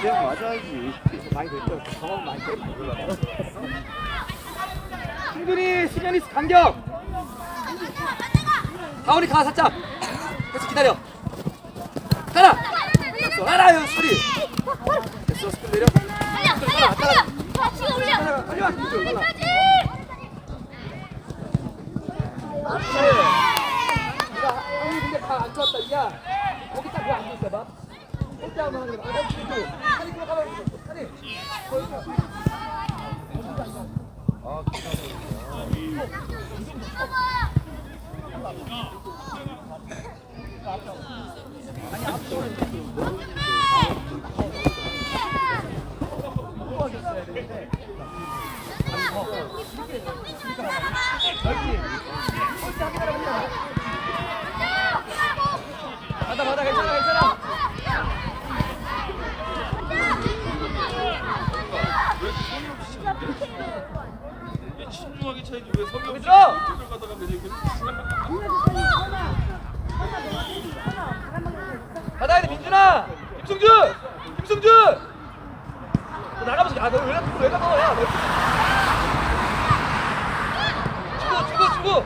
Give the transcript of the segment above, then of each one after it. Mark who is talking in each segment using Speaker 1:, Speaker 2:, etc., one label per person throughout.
Speaker 1: 그냥 맞아야지.
Speaker 2: 많이 됐죠. 경험 많이 됐 많이 올라가. 충분히 수련이 간격. 다운이 가 살짝. 계속 기다려. 가라. 됐어. 가라 요 수리. 됐어 스푼 내려. 가라. 빨리 와. 이쪽 가라. 내가 형이 근데 다안 좋았다. 야 거기 딱 왜안 있어 봐. 혼자 하면 하는 게 맞아. 아니 그거 가만 있어. 아니. 거기 가.
Speaker 1: 아,
Speaker 2: 받아 받아 괜찮아 괜찮아.
Speaker 3: 신중하게 차야지 왜
Speaker 2: 들어.
Speaker 3: 쪽을 가다가 왜 이렇게
Speaker 2: 받아야 돼 민준아. 김승준. 너 나가면서 야너왜 나가 왜 나가 야. 너. 주고 주고 주고.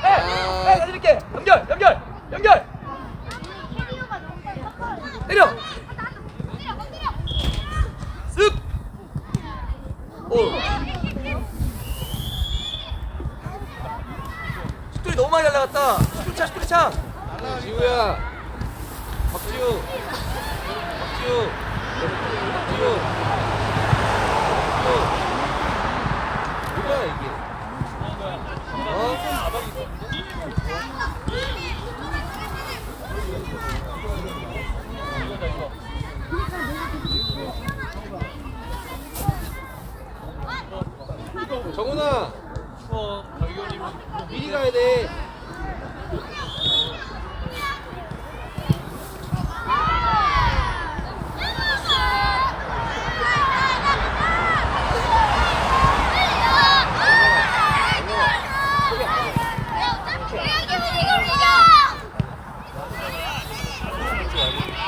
Speaker 2: 해. 해 가질게. 연결 연결 연결. 때려. 쓱. 오. 스토리 너무 많이 날라갔다. 스토리 차 스토리 차.
Speaker 1: 지우야. 박지우. 박지우. 박지우. 뭐야 이게? 어? 정훈아.
Speaker 3: 어,
Speaker 1: 미리 가야 돼.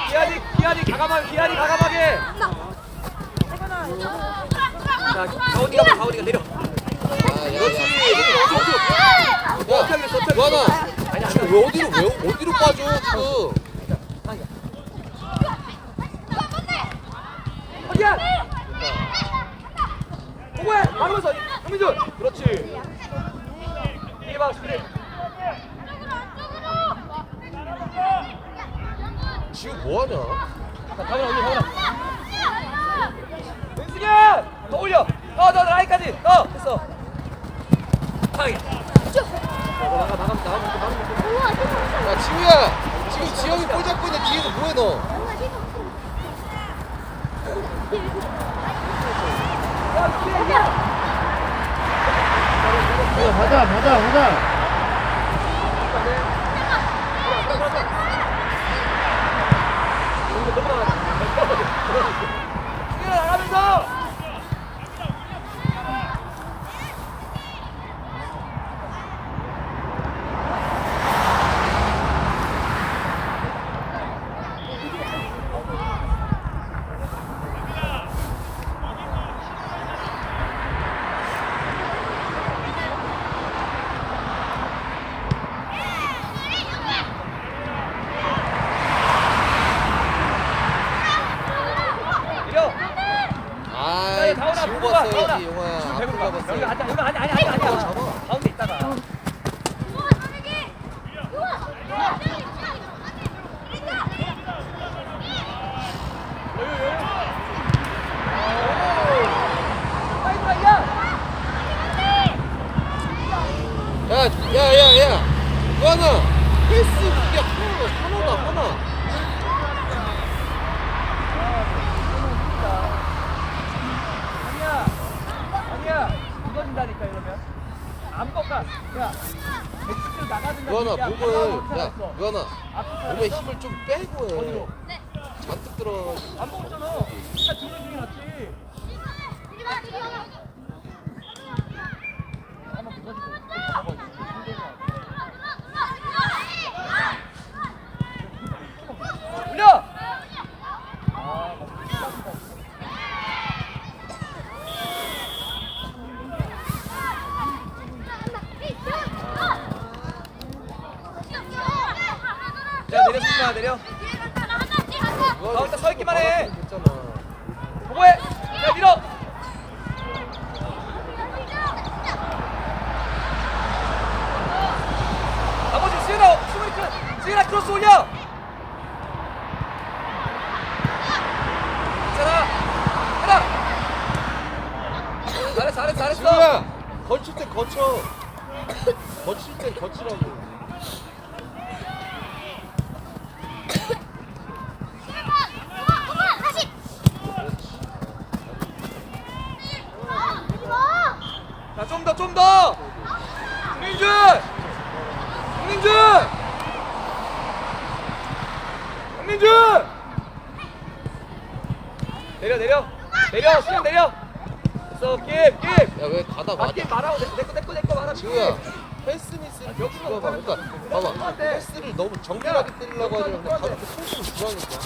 Speaker 2: 기아리 기아리 가감하게 기아리 가감하게. 자 가온이가 봐, 가온이가 내려.
Speaker 1: 아,
Speaker 2: 그렇지.
Speaker 1: 그렇지.
Speaker 2: 야,
Speaker 1: 야,
Speaker 2: 어떻게 하겠어? 어떻게
Speaker 1: 유한아.
Speaker 2: 하겠어? 아니
Speaker 1: 지금
Speaker 2: 아니.
Speaker 1: 왜 어디로 왜 어디로 빠져 지금?
Speaker 2: 어디야? 오고해 막으면서 형민준. 그렇지. 이게 봐 수비.
Speaker 1: 지금 뭐 하냐?
Speaker 2: 자 가훈아 올려 가훈아. 은승현 더 올려. 어너 라인까지. 어 됐어. 방이야. 너 나가 나가 나가 나가.
Speaker 1: 야 지우야. 지금 지영이 볼 잡고 있는데 뒤에서 뭐해 너?
Speaker 2: 야
Speaker 1: 가자 가자 가자.
Speaker 2: 승현아 나가면서. 밀어.
Speaker 1: 봤어야지 용화야.
Speaker 2: 지금
Speaker 1: 앞으로
Speaker 2: 가.
Speaker 1: 가봤어.
Speaker 2: 여기 앉아. 여기 아니 아니 아니 아니야.
Speaker 1: 잡아.
Speaker 2: 가운데 있다가. 빨리 들어와, 야.
Speaker 1: 야야야야. 유한아. 패스 그게 하나 하나다 하나.
Speaker 2: 아니야. 아니야. 무너진다니까 이러면. 아무것도 야. 나가는
Speaker 1: 유한아 몸을 야 유한아
Speaker 2: 앞에
Speaker 1: 몸에 힘을 좀 빼고
Speaker 2: 어디로?
Speaker 1: 해. 잔뜩 들어.
Speaker 2: 안 먹었잖아. 다 들어주기 낫지. 한번 붙어주고. 내려 내려
Speaker 1: 그거
Speaker 2: 가운데 서 있기만 해.
Speaker 1: 됐잖아.
Speaker 2: 보고해 야 밀어 나머지 수현아 수현이 크 수현아 크로스 올려 괜찮아 해라 잘했어 잘했어 잘했어
Speaker 1: 지우야 거칠 땐 거쳐. 거칠 땐 거치라고.
Speaker 2: 내려, 내려! 내려, 수영 내려! 됐어, 깁, 깁!
Speaker 1: 야왜 가다
Speaker 2: 아,
Speaker 1: 맞아?
Speaker 2: 깁 말하고, 내, 내 거, 내 거, 내거 말하고.
Speaker 1: 지우야 패스 미스를
Speaker 2: 여기서
Speaker 1: 봐봐. 그러니까 봐봐. 패스를 너무 정밀하게 때리려고 않고 가볍게 소수를 주라니까.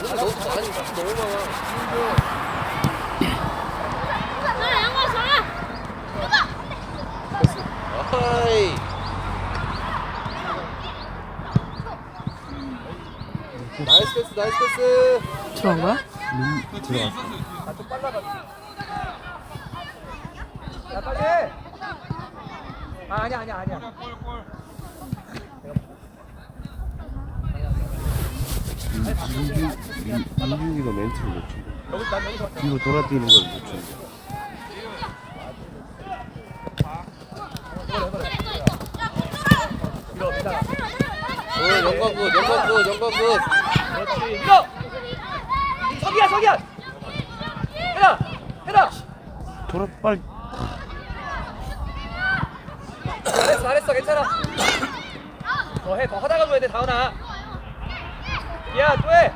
Speaker 1: 오늘 너무 많이 너무 많아. 나이스 패스 나이스 패스.
Speaker 4: 들어간 거야?
Speaker 2: 아, 좀 빨라가지고. 야, 빨리 해! 아, 아니야, 아니야, 아니야.
Speaker 5: 민준이가 멘트를 못 쳐.
Speaker 2: 여기, 난 여기서.
Speaker 5: 뒤로 돌아뛰는 걸 못 쳐.
Speaker 1: 오 영광군 영광군 영광군.
Speaker 2: 그렇지 밀어 석이야 석이야 해라 해라
Speaker 5: 돌아 빨리.
Speaker 2: 잘했어 잘했어 괜찮아 더해 더 하다가 줘야 돼 다은아 야 또 해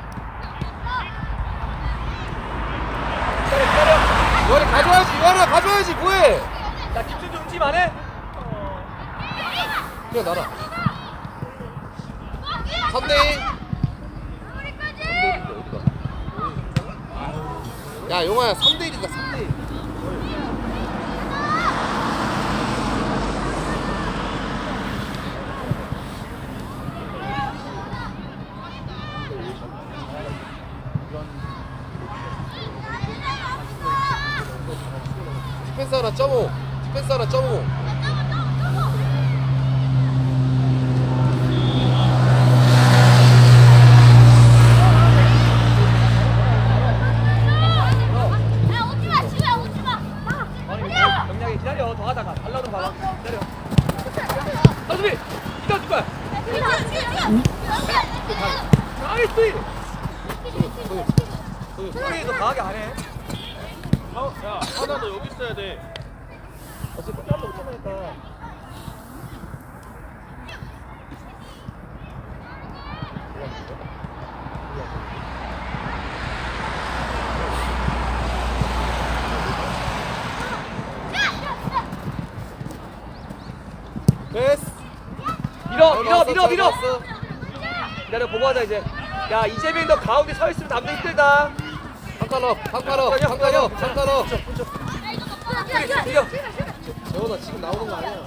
Speaker 2: 기다려 기다려
Speaker 1: 이거를 가져야지 이거를 가져야지 뭐해?
Speaker 2: 자 김준주 움직임 안 해
Speaker 1: 그래 나라. 3대 1. 3대 1인데 어디가? 야 용아야 3대 1이다 3대 1. 하나 점오. 디펜스 하나 점오.
Speaker 2: 기다려. 더 하다가. 봐봐 기다려. 줄 거야. 나이스! 강하게 안해.
Speaker 3: 어, 야 하나 너 여기 있어야 돼.
Speaker 1: 패스.
Speaker 2: 밀어 밀어 밀어
Speaker 1: 잘
Speaker 2: 밀어. 기다려 보고 하자 이제 야 이재민 너 가운데 서 있으면 남들 힘들다
Speaker 1: 한 칸업, 한 칸업,
Speaker 2: 잠깐만요,
Speaker 1: 한 칸업, 한 칸업.
Speaker 2: 밀어
Speaker 1: 재원아 지금 나오는 거 아니야?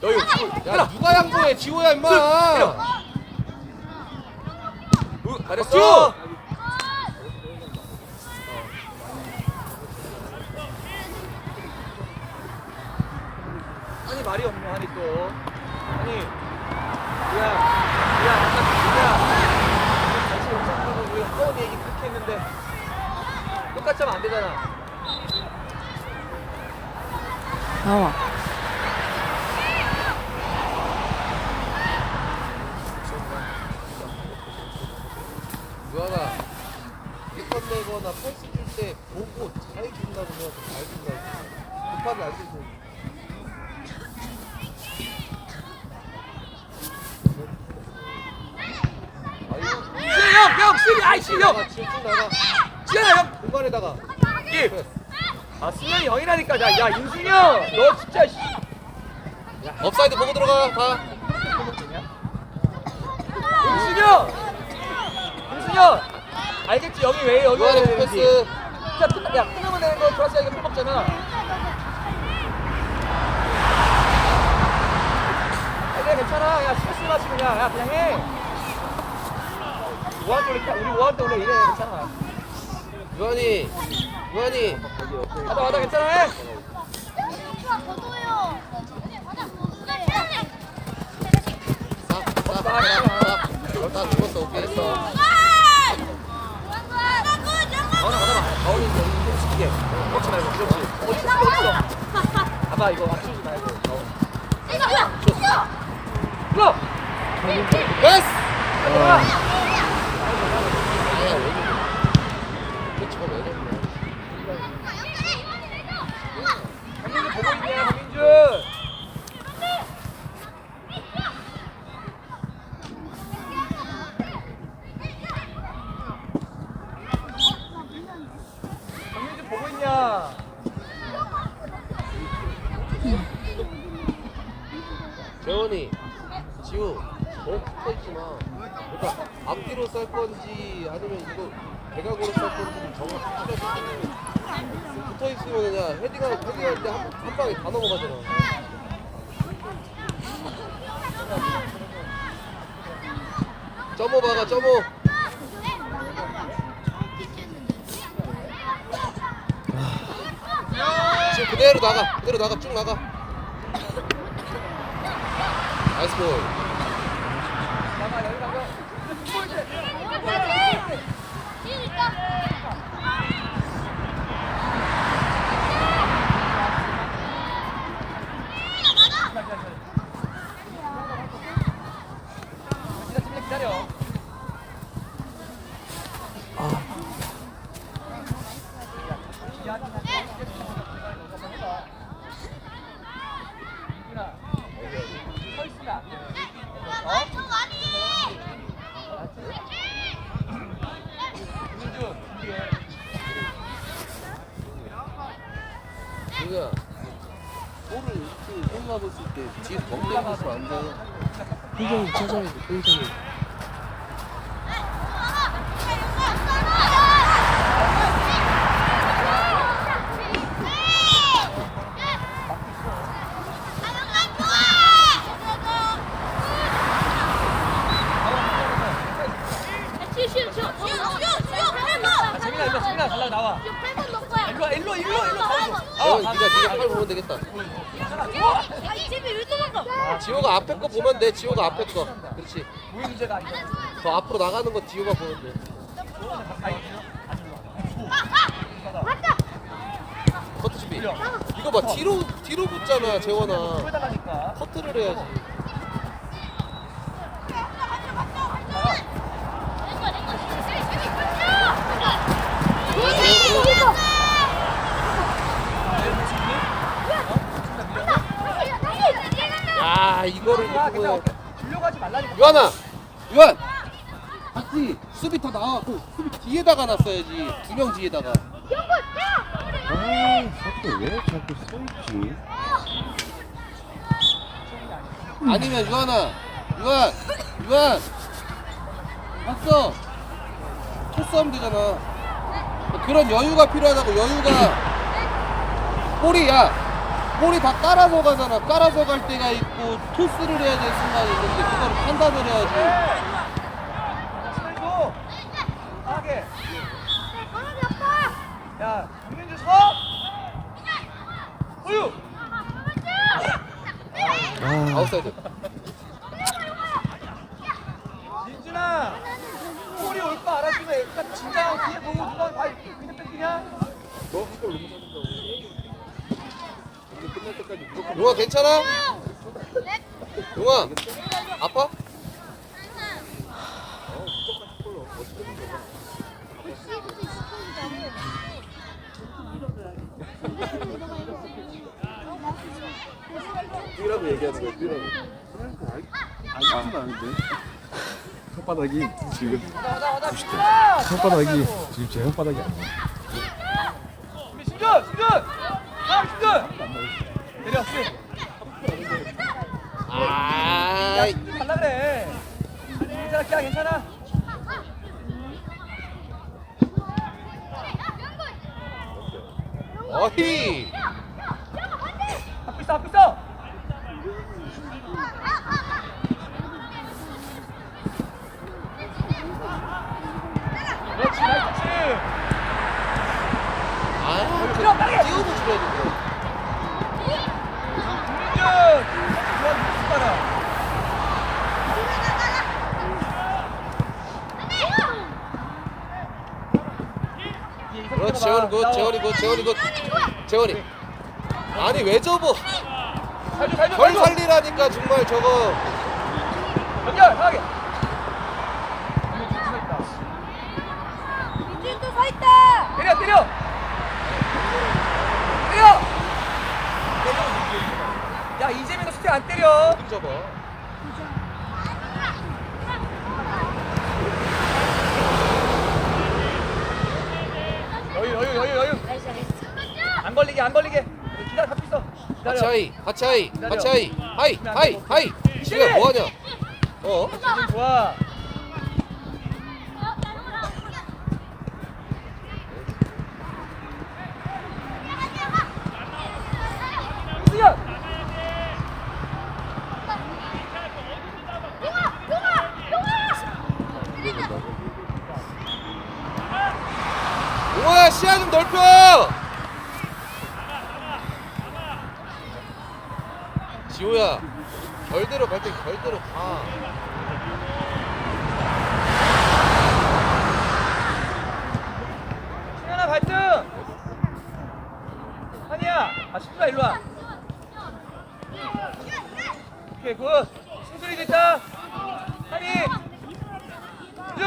Speaker 2: 너희
Speaker 1: 야 누가 양보해? 지호야 임마.
Speaker 2: 잘했어 아니 말이 없네 아니 또 아니 야, 야, 아까 야, 같이 영상 보고 우리 하원 얘기 그렇게 했는데 똑같이 하면 안 되잖아.
Speaker 4: 나와.
Speaker 1: 유아가 이건 내거나 패스 줄 때 보고 잘 준다고 생각해 잘 준다고 급하게 안 주고
Speaker 2: 형, 형, 수비, 아이씨, 형,
Speaker 1: 나가
Speaker 2: 지현아, 형,
Speaker 1: 공간에다가.
Speaker 2: 이. 아, 수현이 형이라니까, 야, 야, 인순이 형, 너 진짜, 씨.
Speaker 1: 업사이드 보고 들어가 다.
Speaker 2: 인순이 형, 인순이 형, 알겠지? 여기 왜 여기 와야 되는지.
Speaker 1: 패스.
Speaker 2: 야, 끝- 야, 끊으면 되는 거 좋았어, 이거 풀 먹잖아. 이래 괜찮아. 야 스트레스 받지 그냥 야 그냥 해 우한 때 우리 우리 우한 때 원래 이래 괜찮아
Speaker 1: 유한이 유한이
Speaker 2: 가자 가자 괜찮아 해
Speaker 1: 싹싹싹싹 죽었어 오케이 했어
Speaker 2: 가오나 가자 가오니 여기 힘 시키게 그렇지 말고 그렇지 어디 있어 어디 봐봐 이거 맞추지 말고 가오니 불러
Speaker 1: 베스
Speaker 2: 가자
Speaker 1: 아야 왜 이래 그치가 왜 이래
Speaker 2: 강민준 보고 있네 강민준 강민준 보고 있냐
Speaker 1: 재원이 지우 너무 붙어있지 마 그러니까 앞뒤로 쌀 건지 아니면 이거 대각으로 쌀 건지 정확히 추려서 붙어 있으면 그냥 헤딩할, 헤딩할 때한 한 방에 다 넘어가잖아. 점오 박아 점오 지금 그대로 나가 그대로 나가 쭉 나가. 나이스 볼
Speaker 2: 나가 여기 나가 기다려 기다려 기다려 민준아 서 있으면 안 돼. 민준 준비해
Speaker 1: 그러니까 볼을 이렇게 올라봤을 때 뒤에 멍때리면 안돼 회장이 찾아야 돼 회장이
Speaker 2: 아, 재민아 일로 재민아 달라 나와 일로 와, 일로 일로 일로 나와
Speaker 1: 재원 니가 니가 팔 보면 되겠다 지호가 앞에 거 보면 돼. 지호가 앞에 거. 그렇지.
Speaker 2: 문제가 아니야
Speaker 1: 더 앞으로 나가는 거 지호가 보면 돼. 커트 준비. 이거 봐. 뒤로 뒤로 붙잖아 재원아. 커트를 해야지 야 이거를
Speaker 2: 괜찮아 주려고 하지 말라니까.
Speaker 1: 유한아 유한. 봤지? 수비 다 나왔고 수비 뒤에다가 놨어야지. 두 명 뒤에다가.
Speaker 5: 아 자꾸 왜 자꾸 서 있지?
Speaker 1: 아니면 유한아 유한 유한. 봤어? 토스하면 되잖아. 그런 여유가 필요하다고 여유가. 볼이 야 볼이 다 깔아서 가잖아. 깔아서 갈 때가 있고 토스를 해야 될 순간이 있는데 그거를 판단을 해야지.
Speaker 2: 시간 줘 하게 야 강민준 서! 호유!
Speaker 1: 아웃사이드.
Speaker 2: 민준아! 볼이 올 거 알았으면 일단 진짜 뒤에 보고 누가 봐 그냥? 뺏기냐
Speaker 1: 용아 괜찮아? 용아 아파?
Speaker 3: 뛰라고 얘기하는 거야 뛰라고. 알지는 않은데 혓바닥이 지금
Speaker 2: 와다 와다 민준아
Speaker 3: 혓바닥이 지금 제안 나와
Speaker 1: 재원이
Speaker 2: 굿, 재원이
Speaker 1: 굿, 재원이 굿, 재원이. 아니 왜 접어?
Speaker 2: 별
Speaker 1: 살리라니까 정말 저거.
Speaker 2: 연결, 하게.
Speaker 4: 민준도 서 있다.
Speaker 2: 민준도 서 있다. 때려, 때려. 안 때려.
Speaker 1: 못 접어
Speaker 2: 여유 여유 여유 여유.
Speaker 4: 나이스 나이스.
Speaker 2: 안 걸리게 안 걸리게. 기다려 갖고 있어. 기다려.
Speaker 1: 같이 하이 같이 하이
Speaker 2: 기다려.
Speaker 1: 하이. 하이 하이 하이. 지금 뭐하냐? 어?
Speaker 2: 좋아 수현
Speaker 1: 용호야 시야 좀 넓혀 지호야 결대로 갈 때 결대로 가
Speaker 2: 승현아 발등 한이야 아 신수야 일로 와 오케이 굿 승술이도 있다 한이 윤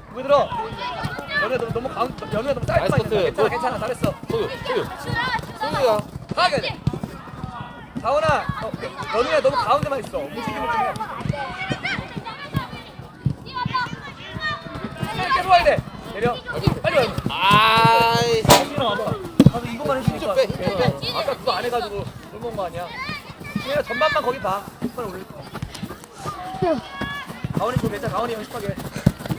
Speaker 2: 왜 들어. 연우야 너 너무 가운 연우야 너무 짧게만
Speaker 1: 나이스
Speaker 2: 있는다.
Speaker 1: 커트.
Speaker 2: 괜찮아 괜찮아. 잘했어.
Speaker 1: 소유 소유. 소유야.
Speaker 2: 가게 돼. 가훈아 어, 연우야 너무 가운데만 있어. 움직임을 좀해. 계속 와야 돼. 내려. 빨리 와.
Speaker 1: 아이.
Speaker 2: 승현아 와봐 가서 이것만 해주니까.
Speaker 1: 힘좀 빼, 힘좀 빼.
Speaker 2: 아까 그거 안 해가지고 굶은 거 아니야. 승현아 전반만 거기 봐. 한번 올릴 거. 가훈이 좀 괜찮아. 가훈이 연습하게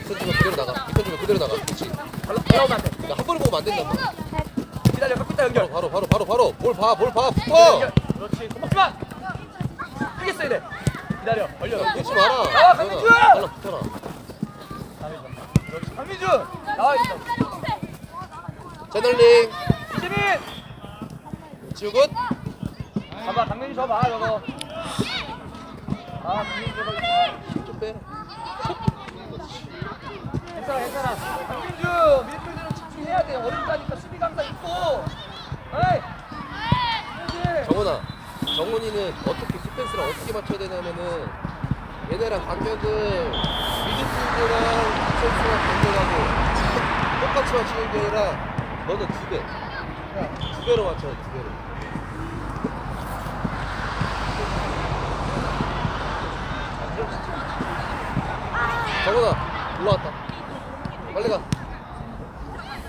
Speaker 1: 이편 주면 그대로 나가. 이편 주면 그대로 나가. 그렇지.
Speaker 2: 발라 올라오면 안돼
Speaker 1: 나한 번에 보면 안 된단 말이야
Speaker 2: 기다려 갖고 있다 연결.
Speaker 1: 바로 바로 바로 바로. 볼봐볼봐. 붙어
Speaker 2: 연결. 그렇지. 마! 크게 써야 돼 기다려. 벌려.
Speaker 1: 붙지 마라.
Speaker 2: 나와, 강민주!
Speaker 1: 발라. 붙어라.
Speaker 2: 그렇지. 강민준! 나와 있어.
Speaker 1: 채널링.
Speaker 2: 이재민!
Speaker 1: 지우굿.
Speaker 2: 봐봐 강민준 줘봐 저거. 아 강민준 저거.
Speaker 1: 좀 빼.
Speaker 2: 괜찮아 괜찮아. 강민준 밀필드는 집중해야 돼. 어렵다니까 수비가 항상 있고. 에이
Speaker 1: 정훈아 정훈이는 어떻게 디펜스를 어떻게 맞춰야 되냐면은 얘네랑 간격을 미드필드랑 디펜스랑 간격하고 똑같이 맞추는 게 아니라 너는 두배두 배로 맞춰야 돼, 두 배로. 정훈아 올라왔다. 빨리 가.
Speaker 2: 나이스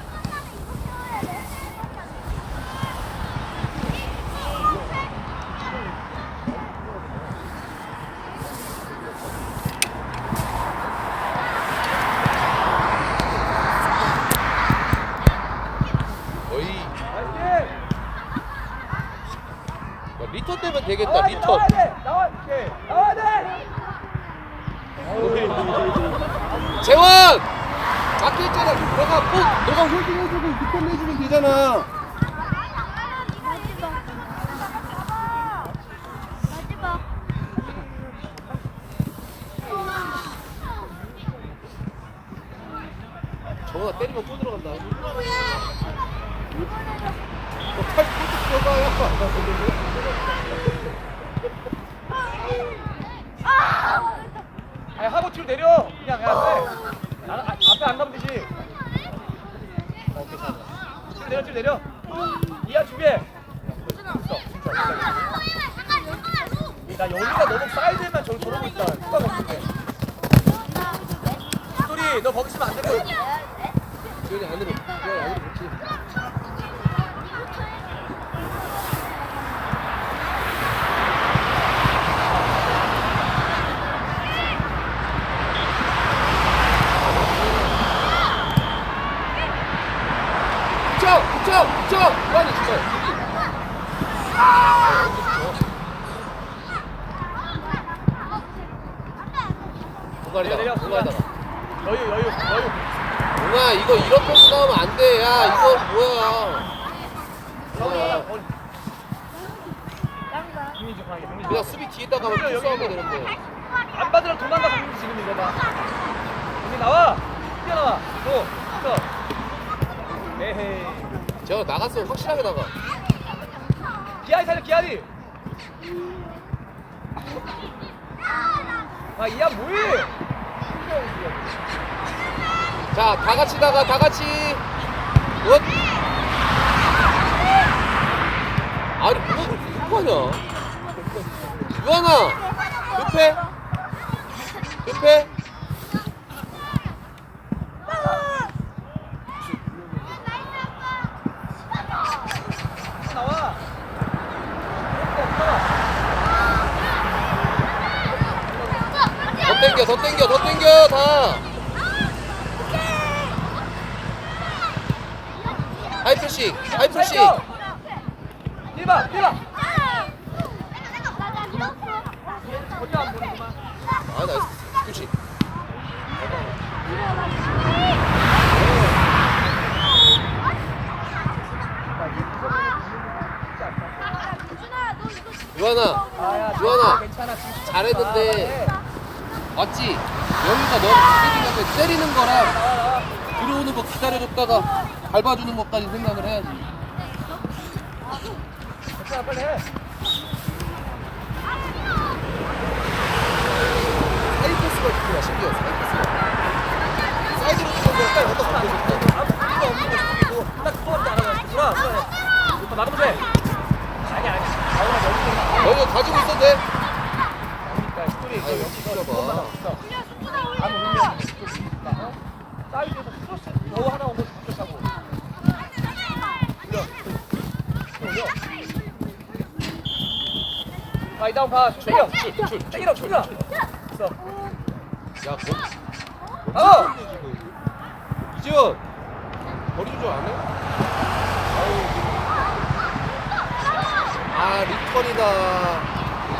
Speaker 1: 야, 리턴 되면 되겠다 리턴
Speaker 2: 나와야 돼 나와 오케이 나와야 돼
Speaker 1: 재원! 아까 했잖아. 너가 꼭, 너가 홀딩 해주고 리턴 해주면 되잖아 때리면 또 들어간다. 너팔 팍 들어가.
Speaker 2: 아니 하고 뒤로 내려. 그냥 그냥 해 나는 아, 앞에 안 가면 되지. 어 괜찮아 뒤로 내려 뒤로 내려. 이한 준비해. 나 여기가 너무 사이드에만 저기 저러고 있다. 누가 먹을게 소리 너 거기 있으면 안 되고.
Speaker 1: 지원이 안으로. 지원이 안으로 그렇지. 붙여! 붙여! 붙여! 빨리 붙여.
Speaker 2: 내려
Speaker 1: 공간이다. 공간이다.
Speaker 2: 여유 여유 여유
Speaker 1: 동아 이거 이런 패스 나오면 안 돼. 야 이거 뭐야? 야,
Speaker 2: 어. 김민주 김민주
Speaker 1: 수비 뒤에다가 하면 패스하면 되는데.
Speaker 2: 안 받으면 도망가 김민주 지금 이거 봐 여기 나와 뛰어나와 또 또. 에헤이
Speaker 1: 제가 나갔으면 확실하게 나가.
Speaker 2: 기아리 살려 기아리 아 이야 뭐해
Speaker 1: 자, 다 같이 나가, 다 같이. 굿. 아니, 뭐가 급하냐? 유한아, 급해? 급해?
Speaker 2: 나와
Speaker 1: 더 땡겨, 더 땡겨, 더 땡겨, 다.
Speaker 2: 뛰봐 거기 안 보는구만
Speaker 1: 아, 나이스. 그렇지. 유한아, 유한아,
Speaker 2: 지금
Speaker 1: 잘했는데. 맞지? 여기가 너를 때리면 때리는 거랑 들어오는 거 기다려줬다가 밟아주는 것까지 생각을 해야지.
Speaker 2: 괜찮아 빨리 해
Speaker 1: 사이패스가 있구나, 신기해. 사이패스가. 사이드로 주는 거 빨리 갖다
Speaker 2: 아무
Speaker 1: 던져줬다.
Speaker 2: 아무 없는 거 죽이고 딱 그거밖에 안 하고 구나 그래 막으면 돼 아니 아니 여기
Speaker 1: 가지고 있어도 돼.
Speaker 2: 스토리
Speaker 1: 아유,
Speaker 2: 여기
Speaker 1: 진짜 봐.
Speaker 2: 그것만 없어 아무 의미 없는 거 있으니까 어? 사이드에서 크로스 너 하나 부족하고 올려 아 이다운 봐 때려 때려 때려 있어
Speaker 1: 야, 거,
Speaker 2: 어
Speaker 1: 이지원! 머리 조절 안 해? 아, 리턴이다.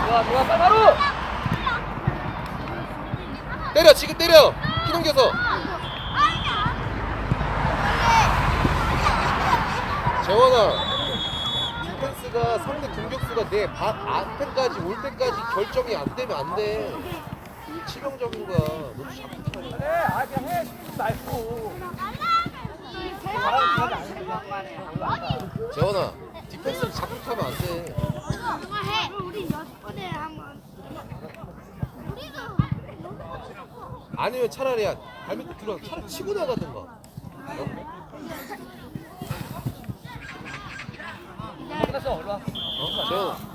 Speaker 2: 좋아 좋아 바로
Speaker 1: 때려, 지금 때려! 키 넘겨서! 재원아, 디펜스가 상대 공격수가 내 바, 앞에까지 올 때까지 결정이 안 되면 안 돼. 치명적인 거야. 너도 자꾸 쳐.
Speaker 2: 그래 아 그냥 해 말고
Speaker 1: 재원아, 디펜스를 자꾸 타면 안 돼.
Speaker 4: 우리 여섯 번에 한번
Speaker 1: 아니면 차라리 발밑에 들어가 차라리 치고 나가든가. 어?
Speaker 2: 끝났어 얼른 와
Speaker 1: 어? 재원아.